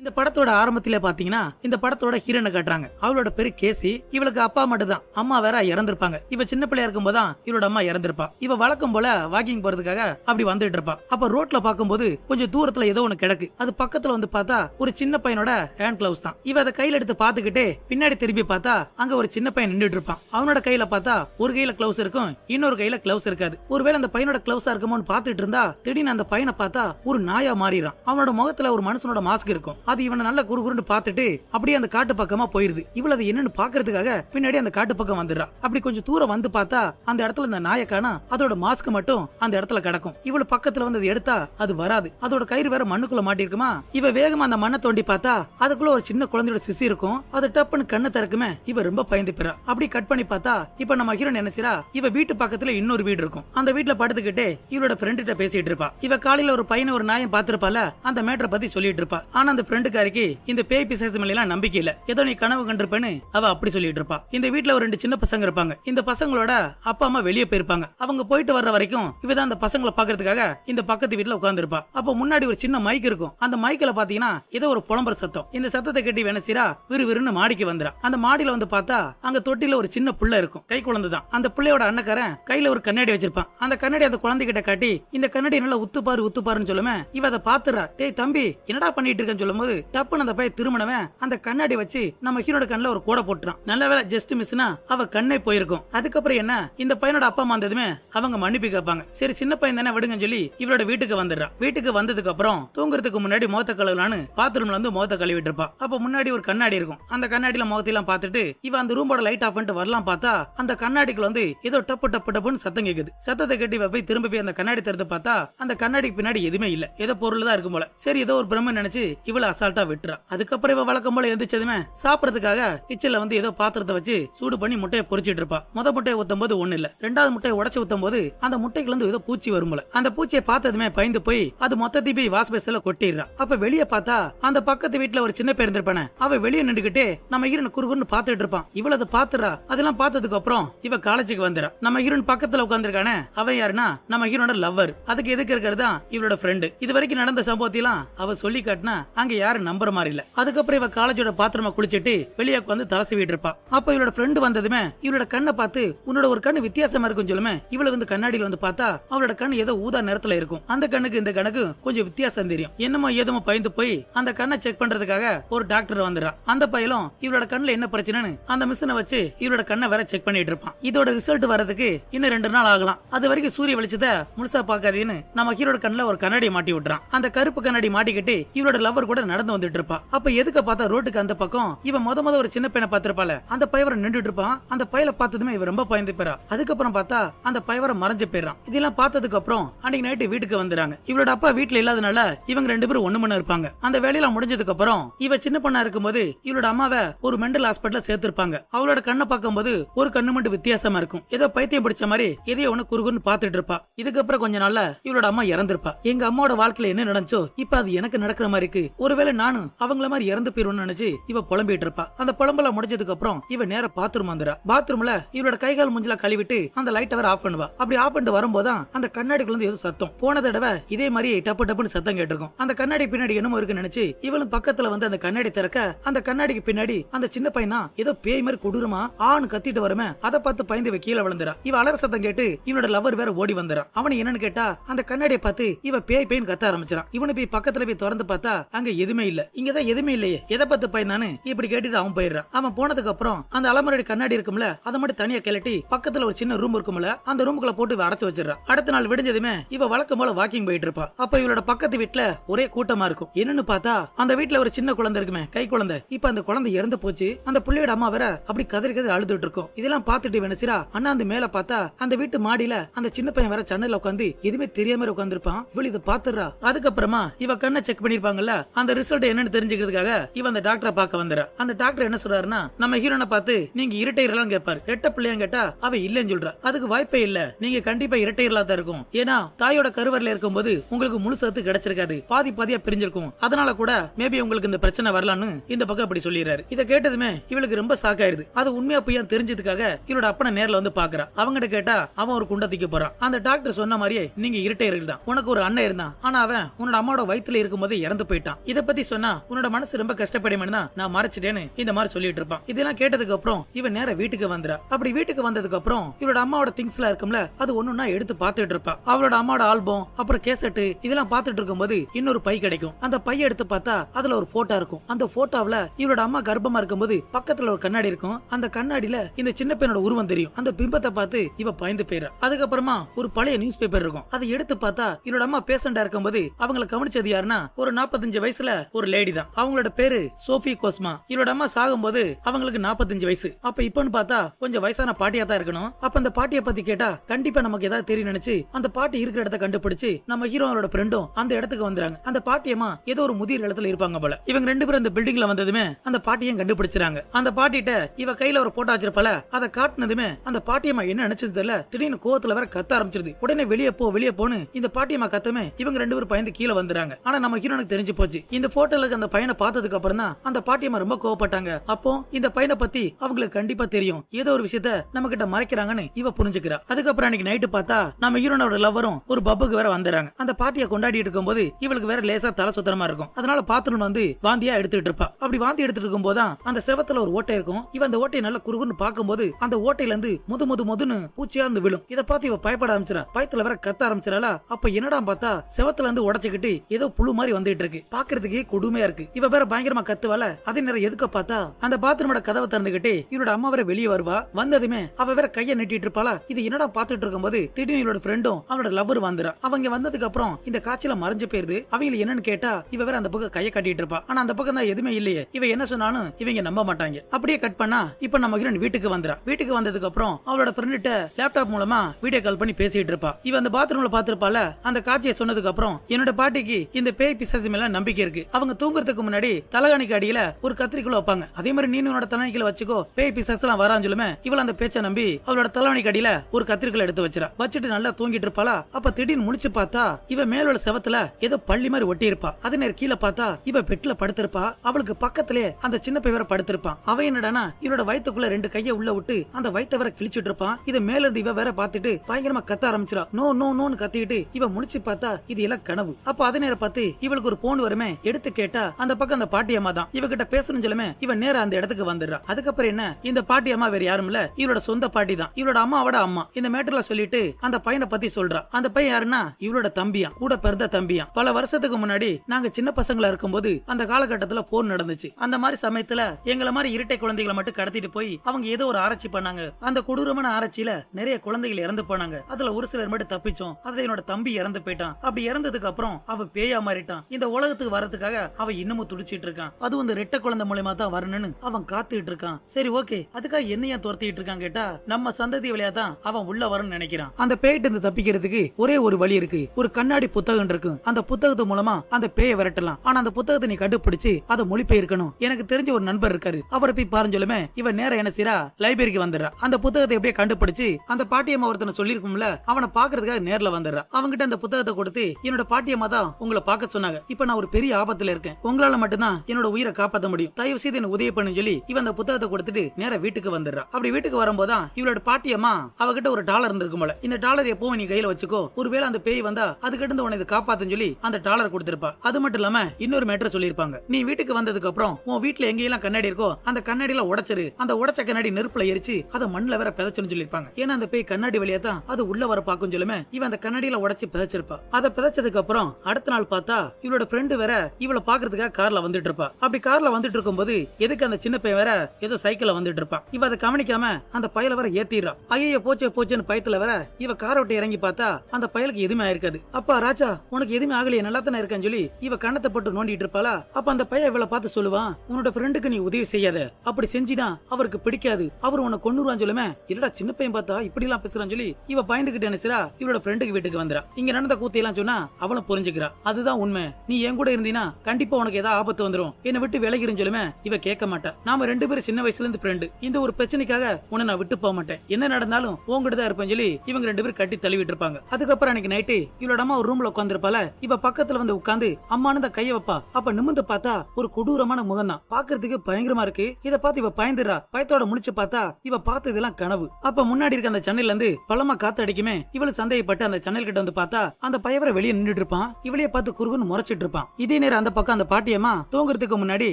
இந்த படத்தோட ஆரம்பத்திலே பாத்தீங்கன்னா இந்த படத்தோட ஹீரோனை காட்டுறாங்க. அவளோட பேரு கேசி. இவளுக்கு அப்பா மட்டும் தான் அம்மா வேற இறந்திருப்பாங்க. இவ சின்ன பிள்ளையா இருக்கும்போது தான் இவளோட அம்மா இறந்திருப்பா. இவ வழக்கம் போல வாக்கிங் போறதுக்காக அப்படி வந்துட்டு இருப்பா. அப்ப ரோட்ல பாக்கும்போது கொஞ்சம் தூரத்துல ஏதோ ஒண்ணு கிடக்கு. அது பக்கத்துல வந்து பார்த்தா ஒரு சின்ன பையனோட ஹேண்ட் கிளவுஸ் தான். இவ அதை கையில எடுத்து பாத்துக்கிட்டே பின்னாடி திரும்பி பார்த்தா அங்க ஒரு சின்ன பையன் நின்றுட்டு இருப்பான். அவனோட கையில பார்த்தா ஒரு கையில கிளவுஸ் இருக்கும் இன்னொரு கையில கிளவுஸ் இருக்காது. ஒருவேளை அந்த பையனோட கிளவுஸா இருக்குமோன்னு பாத்துட்டு இருந்தா திடீர்னு அந்த பையனை பார்த்தா ஒரு நாயா மாறிடுறான். அவனோட முகத்துல ஒரு மனுஷனோட மாஸ்க் இருக்கும். அது இவனை நல்ல குறுகுறுன்னு பார்த்துட்டு அப்படியே அந்த காட்டு பக்கமா போயிருது. இவள் அது என்னன்னு பாக்குறதுக்காக பின்னாடி அந்த காட்டு பக்கம் வந்துடுறா. அப்படி கொஞ்சம் தூரம் வந்து பார்த்தா அந்த இடத்துல இந்த நாயை அதோட மாஸ்க் மட்டும் அந்த இடத்துல கிடக்கும். இவளு பக்கத்துல வந்து அதை எடுத்தா அது வராது. அதோட கயிறு வேற மண்ணுக்குள்ள மாட்டிருக்குமா இவ வேகமா அந்த மண்ணை தோண்டி பார்த்தா அதுக்குள்ள ஒரு சின்ன குழந்தையோட சிசி இருக்கும். அது டப்புன்னு கண்ணை திறக்குமே இவ ரொம்ப பயந்து போறா அப்படி கட் பண்ணி பார்த்தா இப்ப நம்ம ஹீரோன் என்ன செய்றா? இவ வீட்டு பக்கத்துல இன்னொரு வீடு இருக்கும். அந்த வீட்டுல படுத்துக்கிட்டே இவளோட ஃப்ரெண்ட் கிட்ட பேசிட்டு இருப்பா. இவ காலையில ஒரு பையனை ஒரு நாயம் பாத்திருப்பால அந்த மேட்டரை பத்தி சொல்லிட்டு இருப்பா. ஆனா அந்த ஃப்ரெண்டுக்காரிக்கு இந்த பேய் பிசாசு மேல எல்லாம் நம்பிக்கை இல்ல. ஏதோ நீ கனவு கண்டிருப்பேன்னு அவ அப்படி சொல்லிட்டு இருப்பா. இந்த வீட்டுல ஒரு ரெண்டு சின்ன பசங்க இருப்பாங்க. இந்த பசங்களோட அப்பா அம்மா வெளியே போயிருப்பாங்க. அவங்க போயிட்டு வர்ற வரைக்கும் இவதான் அந்த பசங்களை பாக்குறதுக்காக இந்த பக்கத்து வீட்டுல உட்காந்துருப்பா அப்ப முன்னாடி ஒரு சின்ன மைக் இருக்கும். அந்த மைக்கில் பாத்தீங்கன்னா ஏதோ ஒரு புலம்புற சத்தம். இந்த சத்தத்தை கட்டி வெனசிரா விறுவிறுன்னு மாடிக்கு வந்துறா. அந்த மாடியில வந்து பார்த்தா அங்க தொட்டில ஒரு சின்ன புள்ள இருக்கும். கை குழந்தை தான் அந்த பிள்ளையோட அண்ணக்காரன் கையில ஒரு கண்ணாடி வச்சிருப்பான். அந்த கண்ணாடி அந்த குழந்தைகிட்ட காட்டி இந்த கண்ணாடி நல்லா உத்துப்பாரு உத்துப்பாருன்னு சொல்லுமே இவ அதை பாத்துறா. டேய் தம்பி என்னடா பண்ணிட்டு இருக்கேன்னு போது டப்புன்னு அந்த பையன் திருமணவன் அந்த கண்ணாடி வச்சு நம்ம ஹீரோட கண்ணுல ஒரு கூட போட்டுறான். நல்ல வேலை ஜஸ்ட் மிஸ்னா அவ கண்ணே போயிருக்கும். அதுக்கப்புறம் என்ன? இந்த பையனோட அப்பா அம்மா வந்ததுமே அவங்க மன்னிப்பு கேட்பாங்க. சரி சின்ன பையன் தானே விடுங்கன்னு சொல்லி இவரோட வீட்டுக்கு வந்துடுறான். வீட்டுக்கு வந்ததுக்கு அப்புறம் தூங்குறதுக்கு முன்னாடி முகத்த கழுவலான்னு பாத்ரூம்ல வந்து முகத்த கழுவிட்டு இருப்பா. அப்ப முன்னாடி ஒரு கண்ணாடி இருக்கும். அந்த கண்ணாடியில முகத்தையெல்லாம் பார்த்துட்டு இவ அந்த ரூமோட லைட் ஆஃப் பண்ணிட்டு வரலாம் பார்த்தா அந்த கண்ணாடிக்குள்ள வந்து ஏதோ டப்பு டப்பு டப்புன்னு சத்தம் கேக்குது. சத்தத்தை கட்டி போய் திரும்ப போய் அந்த கண்ணாடி திறந்து பார்த்தா அந்த கண்ணாடிக்கு பின்னாடி எதுவுமே இல்ல. ஏதோ பொருள் தான் இருக்கும் போல. சரி ஏதோ ஒரு பிரம்மன் நினைச்சு இவ்வளவு அசால்ட்டா விட்டுறா அதுக்கப்புறம் இவ வழக்கம் போல எந்திரிச்சதுமே சாப்பிடறதுக்காக கிச்சன்ல வந்து ஏதோ பாத்திரத்தை வச்சு சூடு பண்ணி முட்டையை பொறிச்சிட்டு இருப்பா முத முட்டையை ஊத்தும் போது ஒண்ணு இல்ல. ரெண்டாவது முட்டையை உடச்சு ஊத்தும் போது அந்த முட்டைக்குள்ள இருந்து ஏதோ பூச்சி வரும் போல. அந்த பூச்சியை பார்த்ததுமே பயந்து போய் அது மொத்தத்தையும் போய் வாஷ் பேஸ்ல கொட்டிடுறா அப்ப வெளிய பார்த்தா அந்த பக்கத்து வீட்டுல ஒரு சின்ன பேர் இருந்திருப்பானே அவ வெளியே நின்றுகிட்டே நம்ம ஈரன் குறுகுன்னு பாத்துட்டு இருப்பான். இவ்வளவு பாத்துறா அதெல்லாம் பார்த்ததுக்கு அப்புறம் இவ காலேஜுக்கு வந்துறா. நம்ம ஹீரோன் பக்கத்துல உட்காந்துருக்கானே அவன் யாருன்னா நம்ம ஹீரோனோட லவ்வர் அதுக்கு எதுக்கு இருக்கிறது தான் இவளோட ஃப்ரெண்டு இது வரைக்கும் நடந்த சம்பவத்தையெல்லாம் அவ சொல்லி காட்டினா அங்க யாரும் நம்புற மாதிரி இல்ல. அதுக்கப்புறம் இவ காலேஜோட பாத்திரமா குளிச்சுட்டு வெளியே வந்து தலை சீவிட்டு இருப்பா. அப்ப இவளோட ஃப்ரெண்டு வந்ததுமே இவளோட கண்ணை பார்த்து உன்னோட ஒரு கண்ணு வித்தியாசமா இருக்கும் சொல்லுமே. இவள வந்து கண்ணாடியில வந்து பார்த்தா அவளோட கண்ணு ஏதோ ஊதா நிறத்துல இருக்கும். அந்த கண்ணுக்கு இந்த கணக்கு கொஞ்சம் வித்தியாசம் தெரியும். என்னமோ ஏதமோ பயந்து போய் அந்த கண்ணை செக் பண்றதுக்காக ஒரு டாக்டர் வந்துடுறா. அந்த பையலும் இவளோட கண்ணுல என்ன பிரச்சனைன்னு அந்த மிஷினை வச்சு இவளோட கண்ணை வேற செக் பண்ணிட்டு இருப்பான். இதோட ரிசல்ட் வரதுக்கு இன்னும் ரெண்டு நாள் ஆகலாம். அது வரைக்கும் சூரிய வெளிச்சத்தை முழுசா பார்க்காதீன்னு நம்ம ஹீரோட கண்ணுல ஒரு கண்ணாடி மாட்டி விட்டுறான். அந்த கருப்பு கண்ணாடி மாட்டிக்கிட்டு இவளோட லவர் கூட நடந்து வந்துட்டு இருப்பா. அப்ப எதுக்க பார்த்தா ரோட்டுக்கு அந்த பக்கம் இவன் முத முத ஒரு சின்ன பையனை பார்த்திருப்பால அந்த பையவரை நின்றுட்டு இருப்பான். அந்த பையல பார்த்ததுமே இவ ரொம்ப பயந்து போயிரா அதுக்கப்புறம் பார்த்தா அந்த பையவரை மறைஞ்சு போயிடறான் இதெல்லாம் பார்த்ததுக்கு அப்புறம் அன்னைக்கு நைட்டு வீட்டுக்கு வந்துறாங்க இவளோட அப்பா வீட்டுல இல்லாதனால இவங்க ரெண்டு பேரும் ஒண்ணு மணி இருப்பாங்க. அந்த வேலையெல்லாம் முடிஞ்சதுக்கு அப்புறம் இவ சின்ன பொண்ணா இருக்கும்போது இவளோட அம்மாவை ஒரு மெண்டல் ஹாஸ்பிட்டல்ல சேர்த்திருப்பாங்க. அவளோட கண்ணை பார்க்கும்போது ஒரு கண்ணு மட்டும் வித்தியாசமா இருக்கும். ஏதோ பைத்தியம் பிடிச்ச மாதிரி எதையோ ஒண்ணு குறுகுன்னு பாத்துட்டு இருப்பா. இதுக்கப்புறம் கொஞ்ச நாள்ல இவளோட அம்மா இறந்திருப்பா. எங்க அம்மாவோட வாழ்க்கையில என்ன நடந்துச்சோ இப்ப அது எனக்கு நடக்கிற மாதிரி இருக்கு. ஒருவேளை நானும் அவங்கள மாதிரி இறந்து போயிருவேன்னு நினைச்சு இவ புலம்பிட்டு இருப்பா. அந்த புலம்பல முடிஞ்சதுக்கு அப்புறம் இவ நேர பாத்ரூம் வந்துடா பாத்ரூம்ல இவளோட கைகால் முஞ்சில கழுவிட்டு அந்த லைட் அவர் ஆஃப் பண்ணுவா. அப்படி ஆஃப் பண்ணிட்டு வரும்போதான் அந்த கண்ணாடிக்குள்ள இருந்து ஏதோ சத்தம். போன தடவை இதே மாதிரி டப்பு டப்புன்னு சத்தம் கேட்டிருக்கும். அந்த கண்ணாடி பின்னாடி என்னமோ இருக்குன்னு நினைச்சு இவளும் பக்கத்துல வந்து அந்த கண்ணாடி திறக்க அந்த கண்ணாடிக்கு பின்னாடி அந்த சின்ன பையனா ஏதோ பேய் மாதிரி கொடூரமா ஆணு கத்திட்டு வருமே அதை பார்த்து பயந்து இவ கீழே விழுந்துரா இவ அலற சத்தம் கேட்டு இவனோட லவர் வேற ஓடி வந்துறான் அவன் என்னன்னு கேட்டா அந்த கண்ணாடியை பார்த்து இவ பேய் பேய்னு கத்த ஆரம்பிச்சிடான் இவனை போய் பக்கத்துல போய் திறந்து பார்த்தா அங்க எதுவுமே இல்ல. இங்கதான் எதுவுமே இல்லையே. எதை பார்த்து பையனானு இப்படி கேட்டுட்டு அவன் போயிடுறான். அவன் போனதுக்கு அப்புறம் அந்த அலமரடி கண்ணாடி இருக்கும்ல அதை மட்டும் தனியா கிளட்டி பக்கத்துல ஒரு சின்ன ரூம் இருக்கும்ல அந்த ரூமுக்குள்ள போட்டு அடைச்சு வச்சிடறான். அடுத்த நாள் விடிஞ்சதுமே இவ வழக்கம் போல வாக்கிங் போயிட்டு இருப்பா. அப்ப இவளோட பக்கத்து வீட்டுல ஒரே கூட்டமா இருக்கும். என்னன்னு பார்த்தா அந்த வீட்டுல ஒரு சின்ன குழந்தை இருக்குமே கை குழந்தை. இப்ப அந்த குழந்தை இறந்து போச்சு. அந்த புள்ளையோட அம்மா வேற அப்படி கதறி கதறி அழுதுட்டு இருக்கும். இதெல்லாம் பாத்துட்டு வெனசிரா அண்ணா அந்த மேல பார்த்தா அந்த வீட்டு மாடியில அந்த சின்ன பையன் வேற சன்னல உட்காந்து எதுவுமே தெரியாம உட்காந்துருப்பான் இவள் இதை பாத்துறா அதுக்கப்புறமா இவ கண்ணை செக் பண்ணிருப்பாங்கல்ல அந்த ரிசல்ட் என்னன்னு தெரிஞ்சுக்கிறதுக்காக இவன் அந்த டாக்டரை பார்க்க வந்துறா அந்த டாக்டர் என்ன சொல்றாருன்னா நம்ம ஹீரோனை பார்த்து நீங்க இரட்டையர்லாம் கேட்பாரு. ரெட்ட பிள்ளையான்னு கேட்டா அவ இல்லைன்னு சொல்றா. அதுக்கு வாய்ப்பே இல்ல. நீங்க கண்டிப்பா இரட்டையர்களா தான் இருக்கும். ஏன்னா தாயோட கருவறையில இருக்கும்போது உங்களுக்கு முழு சத்து கிடைச்சிருக்காது. பாதி பாதியா பிரிஞ்சிருக்கும். அதனால கூட மேபி உங்களுக்கு இந்த பிரச்சனை வரலான்னு இந்த பக்கம் அப்படி சொல்லிடுறாரு. இதை கேட்டதுமே இவளுக்கு ரொம்ப சாக்காயிருது அது உண்மையா பொய்யா தெரிஞ்சதுக்காக இவளோட அப்பனை நேர்ல வந்து பாக்குறா அவங்கிட்ட கேட்டா அவன் ஒரு குண்டை தூக்கி போறான். அந்த டாக்டர் சொன்ன மாதிரியே நீங்க இரட்டையர்கள் தான். உனக்கு ஒரு அண்ணன் இருந்தான். ஆனா அவன் உன்னோட அம்மாவோட வயித்துல இருக்கும்போது இறந்து போயிட்டான். இதை பத்தி சொன்னா உன்னோட மனசு ரொம்ப கஷ்டப்படுமேன்னு தான் நான் மறைச்சிட்டேன்னு இந்த மாதிரி சொல்லிட்டு இருப்பான். இதெல்லாம் கேட்டதுக்கு அப்புறம் இவன் நேர வீட்டுக்கு வந்துறா. அப்படி வீட்டுக்கு வந்ததுக்கு அப்புறம் இவரோட அம்மாவோட திங்ஸ்ல இருக்கும்ல அது ஒன்னொன்னா எடுத்து பார்த்துட்டு இருப்பா. அவளோட அம்மாவோட ஆல்பம் அப்புறம் கேசட்டு இதெல்லாம் பார்த்துட்டு இருக்கும்போது இன்னொரு பை கிடைக்கும். அந்த பையை எடுத்து பார்த்தா அதுல ஒரு போட்டோ இருக்கும். அந்த போட்டோவுல இவரோட அம்மா கர்ப்பமா இருக்கும்போது பக்கத்துல ஒரு கண்ணாடி இருக்கும். அந்த கண்ணாடியில இந்த சின்ன பையனோட உருவம் தெரியும். அந்த பிம்பத்தை பார்த்து இவ பயந்து போயிடுறா அதுக்கப்புறமா ஒரு பழைய நியூஸ் பேப்பர் இருக்கும். அதை எடுத்து பார்த்தா என்னோட அம்மா பேஷண்டா இருக்கும்போது அவங்கள கவனிச்சது யாருன்னா ஒரு 45 வயசுல ஒரு லேடி தான். அவங்களோட பேரு சோஃபி கோஸ்மா. இவளோட அம்மா சாகும்போது அவங்களுக்கு 45 வயசு. அப்ப இப்பன்னு பார்த்தா கொஞ்சம் வயசான பாட்டியா தான் இருக்கணும். அப்ப அந்த பாட்டியை பத்தி கேட்டா கண்டிப்பா நமக்கு ஏதாவது தெரியும் நினைச்சு அந்த பாட்டி இருக்கிற இடத்த கண்டுபிடிச்சு நம்ம ஹீரோனோட ஃப்ரெண்டும் அந்த இடத்துக்கு வந்துறாங்க அந்த பாட்டியம்மா ஏதோ ஒரு முதிர் இடத்துல இருப்பாங்க போல. இவங்க ரெண்டு பேரும் இந்த பில்டிங்ல வந்ததுமே அந்த பாட்டியும் கண்டுபிடிச்சிராங்க அந்த பாட்டிட்ட இவ கையில ஒரு போட்டோ வச்சிருப்பல அதை காட்டினதுமே அந்த பாட்டியம்மா என்ன நினைச்சது தெரியல? திடீர்னு கோவத்துல வேற கத்த ஆரம்பிச்சிருது. உடனே வெளியே போ வெளியே போன்னு இந்த பாட்டியம்மா கத்தமே இவங்க ரெண்டு பேரும் பயந்து கீழே வந்துறாங்க ஆனா நம்ம ஹீரோனுக்கு தெரிஞ்சு போச்சு. இந்த போட்டோல இருக்க அந்த பையனை பார்த்ததுக்கு அப்புறம் தான் அந்த பாட்டியம்மா ரொம்ப கோவப்பட்டாங்க. அப்போ இந்த பையனை பத்தி அவங்களுக்கு கண்டிப்பா தெரியும். ஏதோ ஒரு விஷயத்த நம்ம கிட்ட மறைக்கிறாங்கன்னு இவ புரிஞ்சுக்கிறா. அதுக்கப்புறம் அன்னைக்கு நைட்டு பார்த்தா நம்ம ஹீரோனோட லவ்வரும் ஒரு பப்புக்கு வேற வந்துறாங்க அந்த பாட்டியை கொண்டாடிட்டு இருக்கும்போது இவளுக்கு வேற லேசா தலை சுத்தரமா இருக்கும். அதனால பாத்ரூம் வந்து வாந்தியா எடுத்துட்டு இருப்பா. அப்படி வாந்தி எடுத்துட்டு இருக்கும்போது தான் அந்த செவத்துல ஒரு ஓட்டை இருக்கும். இவ அந்த ஓட்டையை நல்லா குறுகுன்னு பார்க்கும்போது அந்த ஓட்டையில இருந்து முது முது முதுன்னு பூச்சியா இருந்து விழும். இதை பார்த்து இவ பயப்பட ஆரம்பிச்சிடா பயத்துல வேற கத்த ஆரம்பிச்சிடல அப்ப என்னடா பார்த்தா செவத்துல இருந்து உடச்சுக்கிட்டு ஏதோ புழு மாதிரி வந்துட்டு இருக்கு. பாக்குறதுக்கு கொடுமையா இருக்கு. இவ வேற பயங்கரமா கத்துவால அதே நேரம் எதுக்க பார்த்தா அந்த பாத்ரூமோட கதவை திறந்துகிட்டு இவனோட அம்மா வேற வெளியே வருவா. வந்ததுமே அவ வேற கைய நெட்டிட்டு இருப்பாளா. இது என்னடா பாத்துட்டு இருக்கும்போது திடீர்னு இவளோட ஃப்ரெண்டும் அவனோட லவர் வந்துறா. அவங்க வந்ததுக்கு அப்புறம் இந்த காய்ச்சல மறைஞ்சு போயிருது. அவங்க என்னன்னு கேட்டா இவ வேற அந்த பக்கம் கைய கட்டிட்டு இருப்பா. ஆனா அந்த பக்கம் தான் எதுவுமே இல்லையே. இவ என்ன சொன்னாலும் இவங்க நம்ப மாட்டாங்க. அப்படியே கட் பண்ணா இப்ப நம்ம ஹீரோயின் வீட்டுக்கு வந்துடா வீட்டுக்கு வந்ததுக்கு அப்புறம் அவளோட ஃப்ரெண்ட்ட லேப்டாப் மூலமா வீடியோ கால் பண்ணி பேசிட்டு இருப்பா. இவ அந்த பாத்ரூம்ல பாத்திருப்பால அந்த காட்சியை சொன்னதுக்கு அப்புறம் என்னோட பாட்டிக்கு இந்த பேய் பிசாசு மேல நம்பிக்கை இருக்கு. அவங்க தூங்குறதுக்கு முன்னாடி தலகாணிக்கு அடியில ஒரு கத்திரிக்குள்ள வைப்பாங்க. அதே மாதிரி நீ உன்னோட தலகாணிக்குள்ள வச்சுக்கோ. பேய் பிசாசு எல்லாம் வரான்னு சொல்லுமே இவள் அந்த பேச்சை நம்பி அவளோட தலகாணிக்கு அடியில ஒரு கத்திரிக்குள்ள எடுத்து வச்சிரா வச்சுட்டு நல்லா தூங்கிட்டு இருப்பாளா? அப்ப திடீர்னு முழிச்சு பார்த்தா இவ மேலோட செவத்துல ஏதோ பள்ளி மாதிரி ஒட்டி இருப்பா அதே நேரம் கீழே பார்த்தா இவ பெட்ல படுத்திருப்பா. அவளுக்கு பக்கத்திலே அந்த சின்ன பையன் வேற படுத்திருப்பான். அவ என்னடானா இவளோட வயித்துக்குள்ள ரெண்டு கையை உள்ள விட்டு அந்த வயித்தை வேற கிழிச்சிட்டு இருப்பான். இதை மேல இருந்து இவ வேற பார்த்துட்டு பயங்கரமா கத்த ஆரம்பிச்சிரா நோ நோ நோன்னு கத்திக்கிட்டு இவ முடிச்சு பார்த்தா இது எல்லாம் கனவு. அப்ப அதே நேரம் பார்த்து இவளுக்கு ஒரு போன் வருமே எடுத்து கேட்டா அந்த பக்கம் அந்த பாட்டி அம்மா தான். இவகிட்ட பேசணும் சொல்லுமே இவன் நேரம் அந்த இடத்துக்கு வந்துடுறான் அதுக்கப்புறம் என்ன? இந்த பாட்டி அம்மா வேற யாரும் இல்ல. இவளோட சொந்த பாட்டி தான். இவளோட அம்மாவோட அம்மா. இந்த மேட்டர்ல சொல்லிட்டு அந்த பையனை பத்தி சொல்றா. அந்த பையன் யாருன்னா இவளோட தம்பியா கூட பிறந்த தம்பியா பல வருஷத்துக்கு முன்னாடி நாங்க சின்ன பசங்களா இருக்கும்போது அந்த காலகட்டத்துல போர் நடந்துச்சு. அந்த மாதிரி சமயத்துல எங்களை மாதிரி இரட்டை குழந்தைகளை மட்டும் கடத்திட்டு போய் அவங்க ஏதோ ஒரு ஆராய்ச்சி பண்ணாங்க. அந்த கொடூரமான ஆராய்ச்சியில நிறைய குழந்தைகள் இறந்து போனாங்க. அதுல ஒரு சிலர் மட்டும் தப்பிச்சோம். அதுல என்னோட தம்பி இறந்து போயிட்டான். அப்படி இறந்ததுக்கு அப்புறம் அவ பேயா மாறிட்டான். இந்த உலகத்துக்கு வரதுக்காக அவன் இன்னமும் துடிச்சிட்டு இருக்கான். அதுவும் இந்த ரெட்ட குழந்தை மூலியமா தான் வரணும்னு அவன் காத்துட்டு இருக்கான். சரி ஓகே. அதுக்காக என்னையா துரத்திட்டு இருக்கான் கேட்டா நம்ம சந்ததி வழியா தான் அவன் உள்ள வரணும்னு நினைக்கிறான். அந்த பேய்கிட்ட இருந்து தப்பிக்கிறதுக்கு ஒரே ஒரு வழி இருக்கு. ஒரு கண்ணாடி புத்தகம் இருக்கு. அந்த புத்தகத்து மூலமா அந்த பேயை விரட்டலாம். ஆனா அந்த புத்தகத்தை நீ கண்டுபிடிச்சு அதை மொழிபெயர்க்கணும். எனக்கு தெரிஞ்ச ஒரு நண்பர் இருக்காரு. அவரை போய் பாருன்னு சொல்லுமே இவன் நேரம் என்ன செய்றா? லைப்ரரிக்கு வந்துடுறா. அந்த புத்தகத்தை எப்படியே கண்டுபிடிச்சு அந்த பாட்டியம்மா ஒருத்தனை சொல்லிருக்கும்ல அவனை பாக்குறதுக்காக நேர்ல வந்துடுறா. அவங்கிட்ட அந்த புத்தகத்தை கொடுத்து என்னோட பாட்டியம்மா தான் உங்களை பார்க்க சொன்னாங்க. இப்ப நான் ஒரு பெரிய ஆபத்துல இருக்கேன். உங்களால மட்டும்தான் என்னோட உயிரை காப்பாற்ற முடியும். தயவு செய்து எனக்கு உதவி பண்ணு சொல்லி இவன் அந்த புத்தகத்தை கொடுத்துட்டு நேர வீட்டுக்கு வந்துடுறா. அப்படி வீட்டுக்கு வரும்போதான் இவளோட பாட்டியம்மா அவகிட்ட ஒரு டாலர் இருந்திருக்கும் போல. இந்த டாலர் எப்பவும் நீ கையில வச்சுக்கோ. ஒருவேளை அந்த பேய் வந்தா அதுக்கிட்ட இருந்து உனக்கு காப்பாத்துன்னு சொல்லி அந்த டாலர் கொடுத்திருப்பா. அது மட்டும் இல்லாம இன்னொரு மேட்டர் சொல்லியிருப்பாங்க. நீ வீட்டுக்கு வந்ததுக்கு அப்புறம் உன் வீட்டுல எங்கெல்லாம் கண்ணாடி இருக்கோ அந்த கண்ணாடியில உடைச்சிரு. அந்த உடச்ச கண்ணாடி நெருப்புல எரிச்சு அதை மண்ணில் வேற பிதச்சுன்னு சொல்லியிருப்பாங்க. ஏன்னா அந்த பேய் கண்ணாடி வழியா தான் அது உள்ள வர பாக்கும் சொல்லுமே இவன் அந்த கண்ணாடியில உடச்சு பிதைச்சிருப்பா. அதை பிதச்சதுக்கு அப்புறம் அடுத்த நாள் பார்த்தா இவளோட ஃப்ரெண்டு வேற இவளை பாக்குறதுக்காக கார்ல வந்துட்டு இருப்பா. அப்படி கார்ல வந்துட்டு இருக்கும்போது எதுக்கு அந்த சின்ன பையன் வேற ஏதோ சைக்கிள்ல வந்துட்டு இருப்பான் இவ அதை கவனிக்காம அந்த பயல வர ஏத்திடுறா. ஐயோ போச்சே போச்சேன்னு பயத்துல வேற இவ காரை விட்டு இறங்கி பார்த்தா அந்த பயலுக்கு எதுவுமே ஆயிருக்காது. அப்பா ராஜா உனக்கு எதுவுமே ஆகலையே நல்லா தானே இருக்கேன்னு சொல்லி இவ கண்ணத்தை போட்டு நோண்டிட்டு இருப்பாளா? அப்ப அந்த பையன் இவளை பார்த்து சொல்லுவான் உன்னோட ஃப்ரெண்டுக்கு நீ உதவி செய்யாத. அப்படி செஞ்சினா அவருக்கு பிடிக்காது. அவர் உன்னை கொண்டுருவான்னு சொல்லுமே. இல்லடா சின்ன பையன் பார்த்தா இப்படி எல்லாம் பேசுறான்னு சொல்லி இவ பயந்துகிட்டு நினைச்சா இவளோட ஃப்ரெண்டுக்கு வீட்டுக்கு வந்துறா. இங்க நடந்த கூத்தையெல்லாம் சொன்னா அவளும் புரிஞ்சுக்கிறா. அதுதான் உண்மை. நீ என் கூட இருந்தீனா கண்டிப்பா உனக்கு ஏதாவது ஆபத்து வந்துரும். என்னை விட்டு விலகிருன்னு சொல்லுமே இவ கேட்க மாட்டா. நாம ரெண்டு பேரும் சின்ன வயசுல இருந்து ஃப்ரெண்டு இந்த ஒரு பிரச்சனைக்காக உன்னை நான் விட்டு போக மாட்டேன். என்ன நடந்தாலும் உங்ககிட்ட தான் இருப்பேன் சொல்லி இவங்க ரெண்டு பேரும் கட்டி தள்ளிவிட்டு இருப்பாங்க அதுக்கப்புறம் அன்னைக்கு நைட்டு இவளோட அம்மா ஒரு ரூம்ல உட்காந்துருப்பால இவ பக்கத்துல வந்து உட்காந்து அம்மானு தான் கைய வைப்பா. அப்ப நிமிந்து பார்த்தா ஒரு கொடூரமான முகம் தான். பாக்குறதுக்கு பயங்கரமா இருக்கு. இத பார்த்து இவ பயந்துடுறா. பயத்தோட முடிச்சு பார்த்தா இவ பார்த்து இதெல்லாம் கனவு. அப்ப முன்னாடி இருக்க அந்த சென்னையில இருந்து பழமா காத்து அடிக்குமே இவளு சந்தேகப்பட்டு அந்த ஜன்னல் கிட்ட வந்து பார்த்தா அந்த பயவரை வெளியே நின்றுட்டு இருப்பான். இவளைய பார்த்து குறுகுன்னு முறைச்சிட்டு இருப்பான். இதே நேரம் அந்த பக்கம் அந்த பாட்டியம்மா தூங்குறதுக்கு முன்னாடி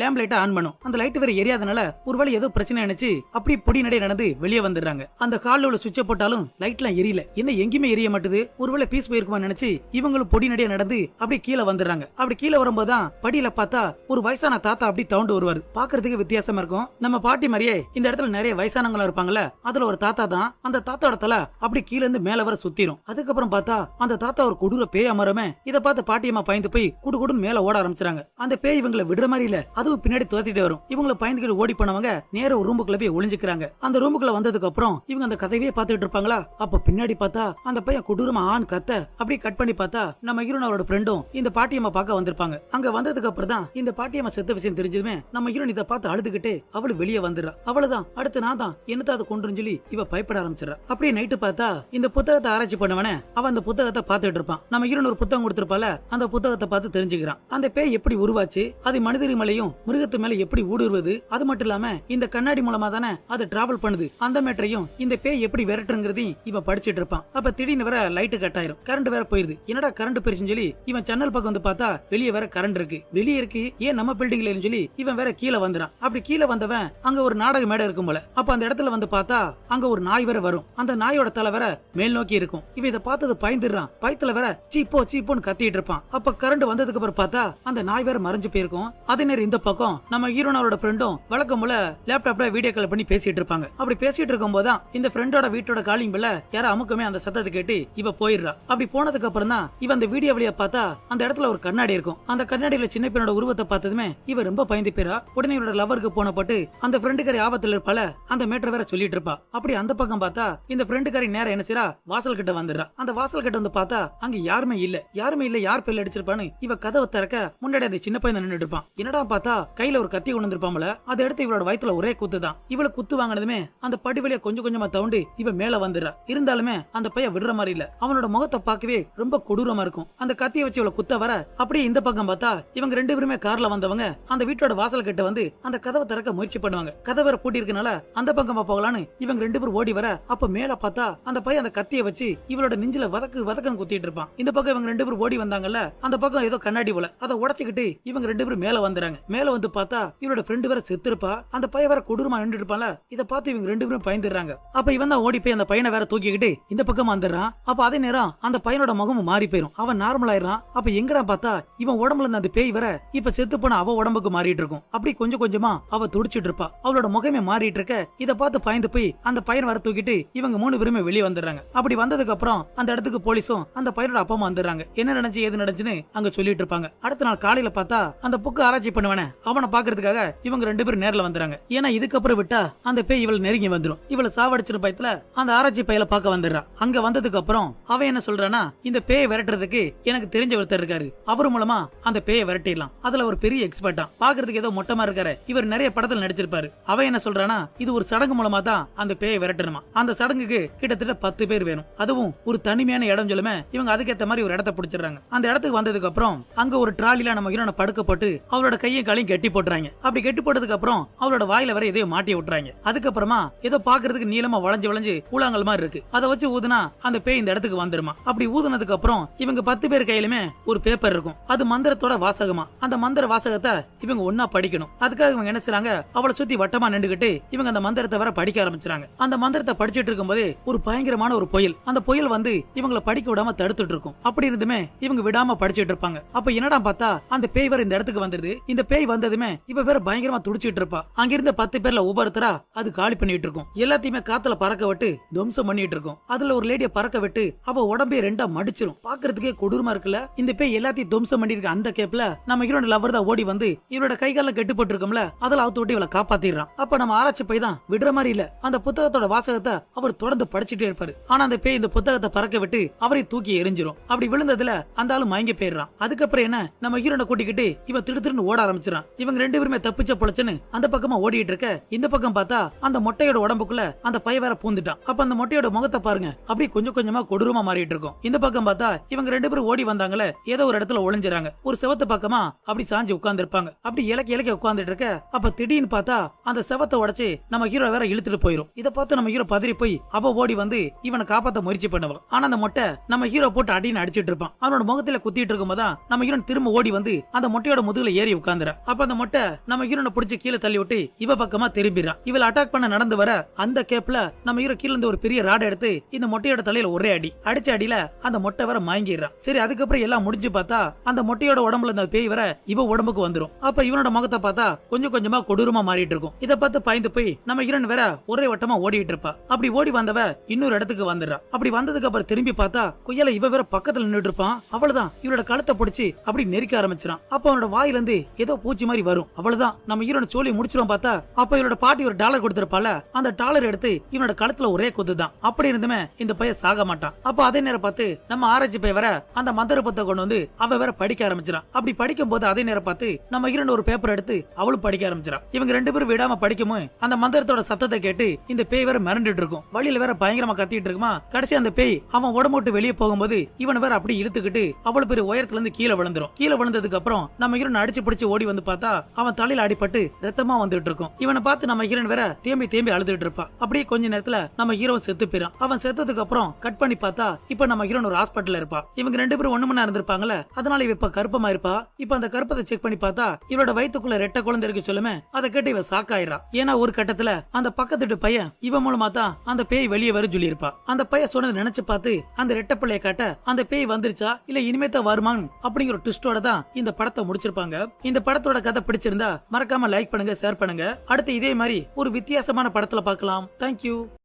லேம்ப் லைட்டை ஆன் பண்ணும். அந்த லைட் வேற எரியாதனால ஒருவேளை ஏதோ பிரச்சனை நினைச்சு அப்படி பொடி நடை நடந்து வெளியே வந்துடுறாங்க. அந்த காலில் உள்ள சுவிட்சை போட்டாலும் லைட்லாம் எரியல. என்ன எங்கேயுமே எரிய மாட்டுது? ஒருவேளை பீஸ் போயிருக்குமா நினைச்சு இவங்களும் பொடி நடையா நடந்து அப்படி கீழே வந்துடுறாங்க. அப்படி கீழே வரும்போது தான் படியில பார்த்தா ஒரு வயசான தாத்தா அப்படி தவுண்டு வருவாரு. பாக்குறதுக்கு வித்தியாசமா இருக்கும். நம்ம பாட்டி மாதிரியே இந்த இடத்துல நிறைய வயசானவங்க இருப்பாங்கல்ல அதுல ஒரு தாத்தா தான் அந்த தாத்தாவோட தலை அப்படி கீழே இருந்து மேல வர சுத்திரும். அதுக்கப்புறம் பார்த்தா அந்த தாத்தா ஒரு கொடூர பேய் அமரமே இதை பார்த்து பாட்டியம்மா பயந்து போய் குடு குடுன்னு மேல ஓட ஓட ஆரம்பிச்சாங்க அந்த பேய் இவங்களை விடுற மாதிரி இல்ல. அதுவும் பின்னாடி துரத்திட்டு வரும். இவங்களை பயந்துகிட்டு ஓடி போனவங்க நேர ஒரு ரூமுக்குள்ள போய் ஒளிஞ்சுக்கிறாங்க. அந்த ரூமுக்குள்ள வந்ததுக்கு அப்புறம் இவங்க அந்த கதையே பார்த்துட்டு இருப்பாங்களா? அப்ப பின்னாடி பார்த்தா அந்த பையன் கொடூரமா ஆண் கத்த அப்படி கட் பண்ணி பார்த்தா நம்ம ஹீரோன் அவரோட ஃப்ரெண்டும் இந்த பாட்டியம்மா பார்க்க வந்திருப்பாங்க. அங்க வந்ததுக்கு அப்புறம் தான் இந்த பாட்டியம்மா செத்த விஷயம் தெரிஞ்சதுமே நம்ம ஹீரோன் இதை பார்த்து அழுதுகிட்டு அவளு வெளியே வந்துடுறா. அவ்வளவுதான் அடுத்து நான் தான். என்னத்த அதை கொண்டுன்னு சொல்லி இவ பயப்பட ஆரம்பிச்சிடறா. அப்படியே நைட்டு பார்த்தா இந்த புத்தகத்தை ஆராய்ச்சி பண்ணவனே அவன் அந்த புத்தகத்தை பார்த்துட்டு இருப்பான். நம்ம ஹீரோன் ஒரு புத்தகம் கொடுத்திருப்பால அந்த புத்தகத்தை பார்த்து தெரிஞ்சுக்கிறான். அந்த பேய் எப்படி உருவாச்சு? அது மனிதர் மேலையும் மிருகத்து மேல எப்படி ஊடுருவது? அது மட்டும் இல்லாம இந்த கண்ணாடி மூலமா தானே அது டிராவல் பண்ணுது? அந்த மேட்டரையும் இந்த பேய் எப்படி விரட்டுங்கிறதையும் இவன் படிச்சிட்டு இருப்பான். அப்ப திடீர்னு வேற லைட்டு கட் ஆயிரும். கரண்ட் வேற போயிருது. என்னடா கரண்ட் போயிருச்சுன்னு சொல்லி இவன் ஜன்னல் பக்கம் வந்து பார்த்தா வெளியே வேற கரண்ட் இருக்கு. வெளியே இருக்கு. ஏன் நம்ம பில்டிங்ல சொல்லி இவன் வேற கீழே வந்துறான். அப்படி கீழே வந்தவன் அங்க ஒரு நாடக மேடை இருக்கும் போல. அப்ப அந்த இடத்துல வந்து பார்த்தா அங்க ஒரு நாய் வேற வரும். அந்த நாயோட தலை வேற மேல் நோக்கி இருக்கும். இவன் இதை பார்த்தது பயந்துடுறான். பயத்துல வேற சீப்போ சீப்போன்னு கத்திட்டு இருப்பான். அப்ப கரண்ட் வந்ததுக்கு அப்புறம் பார்த்தா அந்த நாய் வேற மறைஞ்சு போயிருக்கும். அதே நேரம் இந்த பக்கம் நம்ம ஹீரோனோட ஃப்ரெண்டும் வழக்கம் போல லேப்டாப்ல வீடியோ கால் பண்ணி பேசிட்டு இருப்பாங்க. அப்படி பேசிட்டு இருக்கும் போதுதான் இந்த ஃப்ரெண்டோட வீட்டோட காலிங் பில்ல யாரோ அமுக்கமே அந்த சத்தத்தை கேட்டு இவ போயிடுறா. அப்படி போனதுக்கு அப்புறம் தான் இவ அந்த வீடியோ வழியா பார்த்தா அந்த இடத்துல ஒரு கண்ணாடி இருக்கும். அந்த கண்ணாடியில சின்ன பெண்ணோட உருவத்தை பார்த்ததுமே இவ ரொம்ப பயந்து போயிரா உடனே இவரோட லவருக்கு போனப்பட்டு அந்த ஃப்ரெண்டுக்காரி ஆபத்துல இருப்பால அந்த மேட்டர் வேற சொல்லிட்டு இருப்பா. அப்படி அந்த பக்கம் பார்த்தா இந்த ஃப்ரெண்டுக்காரி நேரம் என்ன செய்றா? வாசல் கிட்ட வந்துடுறா. அந்த வாசல் கிட்ட வந்து பார்த்தா அங்க யாருமே இல்ல. யாருமே இல்ல யார் பேர்ல அடிச்சிருப்பான்னு இவ கதவை திறக்க முன்னாடி அந்த சின்ன பையன் நின்னுட்டு இருப்பான். என்னடா பார்த்தா கையில ஒரு கத்தி கொண்டு வந்திருப்பாமல அதை எடுத்து இவளோட வயத்துல ஒரே குத்து தான். இவள குத்து வாங்கினதுமே அந்த படி வழியை கொஞ்சம் கொஞ்சமா தவுண்டு இவ மேல வந்துடுறா. இருந்தாலுமே அந்த பையன் விடுற மாதிரி இல்ல. அவனோட முகத்தை பார்க்கவே ரொம்ப கொடூரமா இருக்கும். அந்த கத்தியை வச்சு இவள குத்த வர அப்படியே இந்த பக்கம் பார்த்தா இவங்க ரெண்டு பேருமே கார்ல வந்தவங்க அந்த வீட்டோட வாசல் கிட்ட வந்து அந்த கதவை திறக்க முயற்சி பண்ணுவாங்க. கதவை பூட்டி இருக்கனால அந்த பக்கமா போகலான்னு இவங்க ரெண்டு பேரும் ஓடி வர அப்ப மேல பார்த்தா அந்த பையன் அந்த கத்தியை வச்சு இவளோட நெஞ்சில வதக்கு வதக்கம் குத்திட்டு இருப்பான். இந்த பக்கம் இவங்க ரெண்டு பேரும் ஓடி வந்தாங்கல்ல அந்த பக்கம் ஏதோ கண்ணாடி போல. அதை உடச்சிக்கிட்டு இவங்க ரெண்டு பேரும் மேல வந்துறாங்க. மேல வந்து பார்த்தா இவரோட ஃப்ரெண்டு வேற செத்துருப்பா. அந்த பையன் வேற கொடூரமா நின்று இருப்பான்ல. இதை பார்த்து இவங்க ரெண்டு பேரும் பயந்துடுறாங்க. அப்ப இவன் தான் ஓடி போய் அந்த பையனை வேற தூக்கிக்கிட்டு இந்த பக்கம் வந்துடுறான். அப்ப அதே நேரம் அந்த பையனோட முகமும் மாறி போயிரும். அவன் நார்மல் ஆயிடுறான். அப்ப எங்கடா பார்த்தா இவன் உடம்புல இருந்த அந்த பேய் வேற இப்ப செத்து போன அவ உடம்புக்கு மாறிட்டு இருக்கும். அப்படி கொஞ்சம் கொஞ்சமா அவ துடிச்சிட்டு இருப்பா. அவளோட முகமே மாறிட்டு இருக்க இத பார்த்து பயந்து போய் அந்த பையன் வர தூக்கிட்டு இவங்க மூணு பேருமே வெளியே வந்துடுறாங்க. அப்படி வந்ததுக்கு அப்புறம் அந்த இடத்துக்கு போலீஸும் அந்த பையனோட அப்பா அம்மா வந்துடுறாங்க. என்ன நடந்துச்சு ஏது நடந்துச்சுன்னு அங்க சொல்லிட்டு இருப்பாங்க. அடுத்த நாள் காலையில பார்த்தா அந்த புக்கு ஆராய்ச்சி பண்ணுவானே. அவனை பாக்குறதுக்காக இவங்க ரெண்டு பேரும் நேரில் வந்துறாங்க. ஏன்னா இதுக்கப்புறம் விட்டா அந்த பேய் இவள் நெருங்கி வந்துடும் இவளை சாவடிச்சிரு பயத்துல அந்த ஆராய்ச்சி பையல பார்க்க வந்துடுறான் அங்க வந்ததுக்கு அப்புறம் அவன் என்ன சொல்றானா இந்த பேயை விரட்டுறதுக்கு எனக்கு தெரிஞ்ச ஒருத்தர் இருக்காரு. அவர் மூலமா அந்த பேயை விரட்டிடலாம். அதுல ஒரு பெரிய எக்ஸ்பர்ட்டா பாக்குறதுக்கு ஏதோ மொட்டமா இருக்காரு. இவர் நிறைய படத்துல நடிச்சிருப்பாரு. அவன் என்ன சொல்றானா இது ஒரு சடங்கு மூலமா தான் அந்த பேயை விரட்டணுமா? அந்த சடங்குக்கு கிட்டத்தட்ட பத்து பேர் வேணும். அதுவும் ஒரு தனிமையான இடம் சொல்லுமே இவங்க அதுக்கேத்த மாதிரி ஒரு இடத்த பிடிச்சிடுறாங்க. அந்த இடத்துக்கு வந்ததுக்கு அப்புறம் அங்க ஒரு டிராலில நம்ம ஹீரோனை படுக்க போட்டு அவளோட கையும் காலையும் கட்டி போட்டுறாங்க. அப்படி கட்டி போட்டதுக்கு அப்புறம் அவளோட வாயில வர எதையோ மாட்டி விட்டுறாங்க. அதுக்கப்புறமா ஏதோ பாக்குறதுக்கு நீளமா வளைஞ்சு வளைஞ்சு கூழாங்கல் மாதிரி இருக்கு. அதை வச்சு ஊதுனா அந்த பேய் இந்த இடத்துக்கு வந்துருமா. அப்படி ஊதுனதுக்கு அப்புறம் இவங்க பத்து பேர் கையிலுமே ஒரு பேப்பர் இருக்கும். அது மந்திரத்தோட வாசகமா. அந்த மந்திர வாசகத்தை இவங்க ஒன்னா படிக்கணும். அதுக்காக இவங்க என்ன செய்றாங்க? அவளை சுத்தி வட்டமா நின்றுகிட்டு இவங்க அந்த மந்திரத்தை வர படிக்க ஆரம்பிச்சாங்க அந்த மந்திரத்தை படிச்சிட்டு இருக்கும்போது ஒரு பயங்கரமான ஒரு புயல். அந்த புயல் வந்து இவங்களை படிக்க விடாம தடுத்துட்டு இருக்கும். அப்படி இருந்துமே இவங்க விடாம படிச்சிட்டு இருப்பாங்க. அப்ப என்னடா பார்த்தா அந்த பேய் வர இந்த இடத்துக்கு வந்துருது இந்த பேய் வந்ததுமே இவ வேற பயங்கரமா துடிச்சிட்டு இருப்பா. அங்கிருந்த பத்து பேர்ல ஒவ்வொருத்தரா அது காலி பண்ணிட்டு இருக்கும். எல்லாத்தையுமே காத்துல பறக்க விட்டு துவம்சம் பண்ணிட்டு இருக்கும். அதுல ஒரு லேடிய பறக்க விட்டு அவ உடம்பே ரெண்டா மடிச்சிரும். பாக்குறதுக்கே கொடூரமா இருக்குல்ல? இந்த பேய் எல்லாத்தையும் துவம்சம் பண்ணிருக்க அந்த கேப்ல நம்ம ஹீரோட லவர் தான் ஓடி வந்து இவரோட கை கெட்டுப்பட்டு கெட்டு அதில் அவுத்து விட்டு இவளை காப்பாத்திடுறான். அப்ப நம்ம ஆராய்ச்சி போய் தான் விடுற மாதிரி இல்ல. அந்த புத்தகத்தோட வாசகத்தை அவர் தொடர்ந்து படிச்சுட்டே இருப்பாரு. ஆனா அந்த பேய் இந்த புத்தகத்தை பறக்க விட்டு அவரை தூக்கி எரிஞ்சிரும் அப்படி விழுந்ததுல அந்த ஆளு மயங்கி போயிடுறான். அதுக்கப்புறம் என்ன? நம்ம ஹீரோனை கூட்டிக்கிட்டு இவன் திடு திருன்னு ஓட ஆரம்பிச்சிடான் இவங்க ரெண்டு பேருமே தப்பிச்ச பொழைச்சுன்னு அந்த பக்கமா ஓடிட்டு இருக்க இந்த பக்கம் பார்த்தா அந்த மொட்டையோட உடம்புக்குள்ள அந்த பைய வேற பூந்துட்டான். அப்ப அந்த மொட்டையோட முகத்தை பாருங்க அப்படி கொஞ்சம் கொஞ்சமா கொடூரமா மாறிட்டு இருக்கும். இந்த பக்கம் பார்த்தா இவங்க ரெண்டு பேரும் ஓடி வந்தாங்களே ஏதோ ஒரு இடத்துல ஒளிஞ்சுறாங்க. ஒரு செவத்து பக்கமா அப்படி சாஞ்சி உட்கார்ந்து இருப்பாங்க அப்படி இலக்க இலக்கி உட்கார்ந்துட்டு இருக்க அப்ப திடீர்னு பார்த்தா அந்த செவத்தை உடைச்சு நம்ம ஹீரோ வேற இழுத்துட்டு போயிரும். இதை பார்த்து நம்ம ஹீரோ பதறி போய் அவ ஓடி வந்து இவனை காப்பாத்த முயற்சி பண்ணுவான். ஆனா அந்த மொட்டை நம்ம ஹீரோ போட்டு அடின்னு அடிச்சிட்டு இருப்பான். அவனோட முகத்துல குத்திட்டு இருக்கும்போது நம்ம ஹீரோ திரும்ப ஓடி வந்து அந்த மொட்டையோட முதுகுல ஏறி உட்காந்துற. அப்ப அந்த மொட்டை நம்ம ஹீரோனை பிடிச்சி கீழே தள்ளி விட்டு இவ பக்கமா திரும்பிடுறான் இவள் அட்டாக் பண்ண நடந்து வர அந்த கேப்ல நம்ம ஹீரோ கீழ இருந்து ஒரு பெரிய ராடை எடுத்து இந்த மொட்டையோட தலையில ஒரே அடி. அடிச்ச அடியில அந்த மொட்டை வர மாங்கிடுறான் சரி அதுக்கப்புறம் எல்லாம் முடிஞ்சு பார்த்தா அந்த மொட்டையோட உடம்புல இருந்த பேய் வர இவ உடம்புக்கு வந்துரும். அப்ப இவனோட முகத்தை பார்த்தா கொஞ்சம் கொஞ்சமா கொடூரமா மாறிட்டு இருக்கும். இதை பார்த்து பயந்து போய் நம்ம ஹீரோன் வேற ஒரே வட்டமா ஓடிட்டு இருப்பா. அப்படி ஓடி வந்தவ இன்னொரு இடத்துக்கு வந்துடுறா. அப்படி வந்ததுக்கு அப்புறம் திரும்பி பார்த்தா குயல இவ வேற பக்கத்துல நின்றுட்டு இருப்பான். அவ்வளவுதான் இவனோட கழுத்தை பிடிச்சி அப்படி நெரிக்க சிரிக்க ஆரம்பிச்சிடான் அப்போ அவனோட வாயிலிருந்து ஏதோ பூச்சி மாதிரி வரும். அவ்வளவுதான். நம்ம ஹீரோட சோழி முடிச்சிடும் பார்த்தா அப்ப இவனோட பாட்டி ஒரு டாலர் கொடுத்திருப்பால அந்த டாலர் எடுத்து இவனோட கழுத்துல ஒரே குத்துதான். அப்படி இருந்துமே இந்த பையன் சாக மாட்டான். அப்ப அதே நேரம் பார்த்து நம்ம ஆராய்ச்சி பையன் வர அந்த மந்திரபத்தை கொண்டு வந்து அவ வேற படிக்க ஆரம்பிச்சிடான் அப்படி படிக்கும் போது அதே நேரம் பார்த்து நம்ம ஹீரோட ஒரு பேப்பர் எடுத்து அவளும் படிக்க ஆரம்பிச்சிடான் இவங்க ரெண்டு பேரும் விடாம படிக்குமோ அந்த மந்திரத்தோட சத்தத்தை கேட்டு இந்த பேய் வேற மிரண்டுட்டு இருக்கும். வழியில வேற பயங்கரமா கத்திட்டு இருக்குமா? கடைசி அந்த பேய் அவன் உடம்பு விட்டு வெளியே போகும்போது இவன் வேற அப்படி இழுத்துக்கிட்டு அவ்வளவு பெரிய உயரத்துல இருந்து கீழே விழுந்துரும். கீழே விழுந்ததுக்கு அப்புறம் நம்ம ஹீரோன் அடிச்சு பிடிச்சு ஓடி வந்து பார்த்தா அவன் தலையில அடிபட்டு ரத்தமா வந்துட்டு இருக்கும். இவனை பார்த்து நம்ம ஹீரோன் வேற தேம்பி தேம்பி அழுதுட்டு இருப்பா. அப்படியே கொஞ்ச நேரத்துல நம்ம ஹீரோ செத்து போயிடும் அவன் செத்ததுக்கு அப்புறம் கட் பண்ணி பார்த்தா இப்ப நம்ம ஹீரோன் ஒரு ஹாஸ்பிட்டல் இருப்பா. இவங்க ரெண்டு பேரும் ஒண்ணு மணி நேரம் இருந்திருப்பாங்கல்ல அதனால இவ இப்ப கருப்பமா இருப்பா. இப்ப அந்த கருப்பத்தை செக் பண்ணி பார்த்தா இவரோட வயிற்றுக்குள்ள ரெட்ட குழந்தை இருக்கு சொல்லுமே அதை கேட்டு இவ சாக்காயிரா ஏன்னா ஒரு கட்டத்துல அந்த பக்கத்துட்டு பையன் இவன் மூலமா தான் அந்த பேய் வெளியே வர சொல்லியிருப்பா. அந்த பையன் சொன்னதை நினைச்சு பார்த்து அந்த ரெட்ட பிள்ளைய காட்ட அந்த பேய் வந்துருச்சா இல்ல இனிமே தான் வருமான்னு அப்படிங்கிற ட்விஸ்டோட தான் இந்த படத்தை முடிச்சிருப்பாங்க. இந்த படத்தோட கதை பிடிச்சிருந்தா மறக்காம லைக் பண்ணுங்க ஷேர் பண்ணுங்க. அடுத்து இதே மாதிரி ஒரு வித்தியாசமான படத்துல பார்க்கலாம். தேங்க்யூ